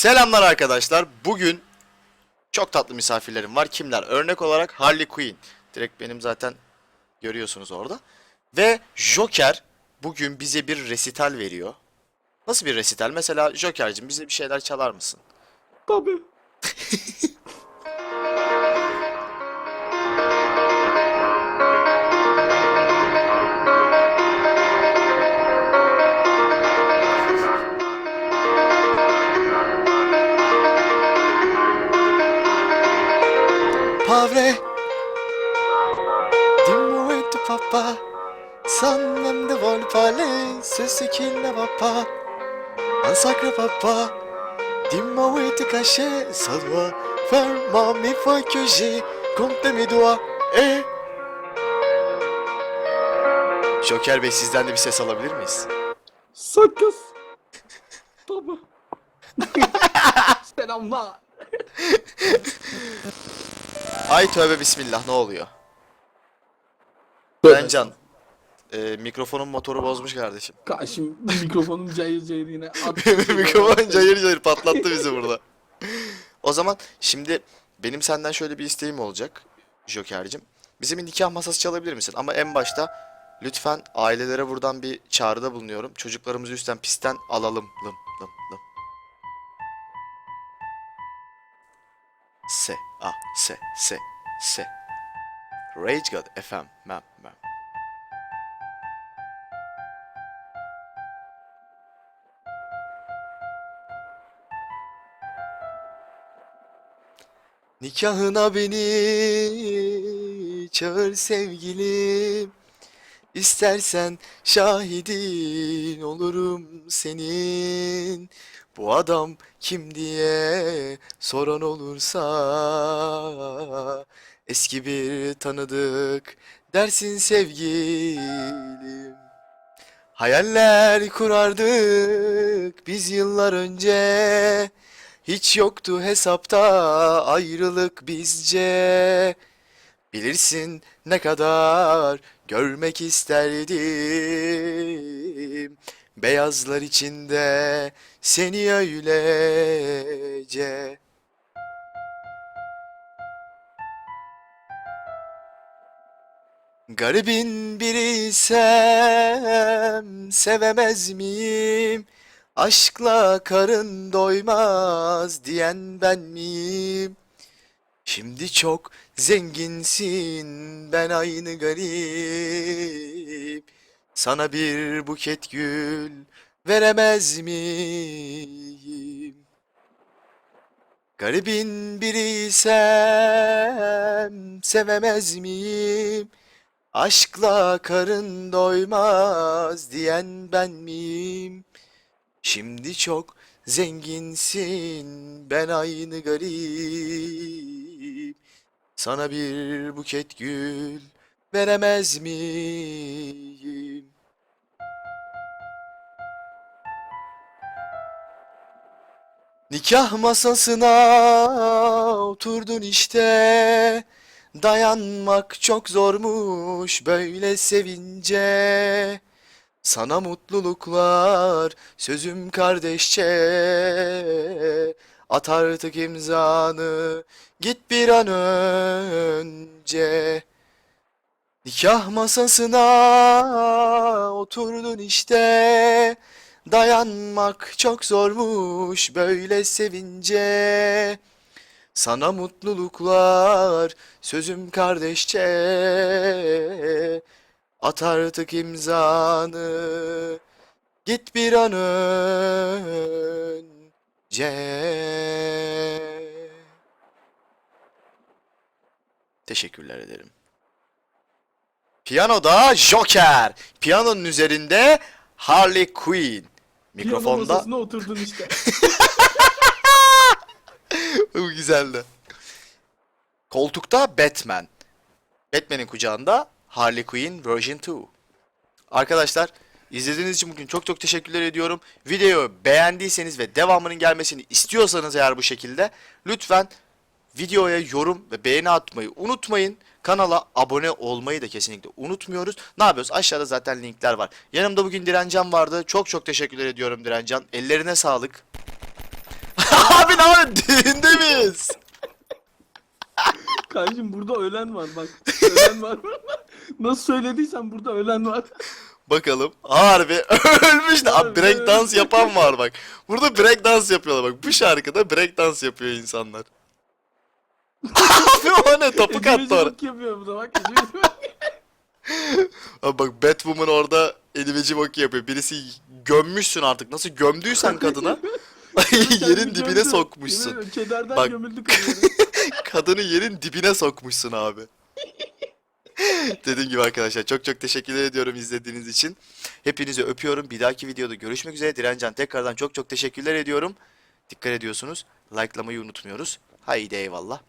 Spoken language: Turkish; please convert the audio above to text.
Selamlar arkadaşlar. Bugün çok tatlı misafirlerim var. Kimler? Örnek olarak Harley Quinn. Direkt benim zaten görüyorsunuz orada. Ve Joker bugün bize bir resital veriyor. Nasıl bir resital? Mesela Joker'cim bize bir şeyler çalar mısın? Tabii. parler C'est ce qu'il ne va pas Un sacré papa Dis-moi où est caché Ça doit ma mille fois que j'ai compté mes doigts Et Joker Bey sizden de bir ses alabilir miyiz? Sakız. Tabii. Selamlar. Ay tövbe bismillah ne oluyor? Tövbe. Bencan e, mikrofonun motoru bozmuş kardeşim. Karşım mikrofonum cayır cayır yine. Mikrofon cayır cayır patlattı bizi burada. O zaman şimdi benim senden şöyle bir isteğim olacak Joker'cim. Bizim nikah masası çalabilir misin? Ama en başta lütfen ailelere buradan bir çağrıda bulunuyorum. Çocuklarımızı üstten pistten alalım. Lım lım lım. Se a se se se. Rage God FM mem mem. Nikahına beni çağır sevgilim. İstersen şahidin olurum senin. Bu adam kim diye soran olursa eski bir tanıdık dersin sevgilim. Hayaller kurardık biz yıllar önce. Hiç yoktu hesapta ayrılık bizce. Bilirsin ne kadar görmek isterdim. Beyazlar içinde seni öylece. Garibin biriysem sevemez miyim? Aşkla karın doymaz diyen ben miyim? Şimdi çok zenginsin ben aynı garip. Sana bir buket gül veremez miyim? Garibin biriysem sevemez miyim? Aşkla karın doymaz diyen ben miyim? Şimdi çok zenginsin ben aynı garip. Sana bir buket gül veremez miyim? Nikah masasına oturdun işte. Dayanmak çok zormuş böyle sevince. Sana mutluluklar sözüm kardeşçe. At artık imzanı git bir an önce. Nikah masasına oturdun işte. Dayanmak çok zormuş böyle sevince. Sana mutluluklar sözüm kardeşçe. At artık imzanı git bir an önce. Teşekkürler ederim. Piyanoda Joker. Piyanonun üzerinde Harley Quinn. Piyano Mikrofonda masasına oturdun işte. bu güzeldi. Koltukta Batman. Batman'in kucağında Harley Quinn Version 2. Arkadaşlar izlediğiniz için bugün çok çok teşekkürler ediyorum. Videoyu beğendiyseniz ve devamının gelmesini istiyorsanız eğer bu şekilde lütfen videoya yorum ve beğeni atmayı unutmayın. Kanala abone olmayı da kesinlikle unutmuyoruz. Ne yapıyoruz? Aşağıda zaten linkler var. Yanımda bugün Direncan vardı. Çok çok teşekkürler ediyorum Direncan. Ellerine sağlık. Abi ne var? Düğünde miyiz? Kardeşim burada ölen var bak. Ölen var. Nasıl söylediysen burada ölen var. Bakalım. Harbi ölmüş de. Abi break ölmüş. yapan var bak. Burada break dance yapıyorlar bak. Bu şarkıda break dance yapıyor insanlar. Abi o ne? Topuk attı oraya. yapıyor burada bak. Ecevit'i bak. Abi bak Batwoman orada eliveci bakı yapıyor. Birisi gömmüşsün artık. Nasıl gömdüysen kadına. yerin dibine sokmuşsun. Kederden Bak. gömüldü kadın. Kadını yerin dibine sokmuşsun abi. Dediğim gibi arkadaşlar çok çok teşekkür ediyorum izlediğiniz için. Hepinizi öpüyorum. Bir dahaki videoda görüşmek üzere. Direncan tekrardan çok çok teşekkürler ediyorum. Dikkat ediyorsunuz. Like'lamayı unutmuyoruz. Haydi eyvallah.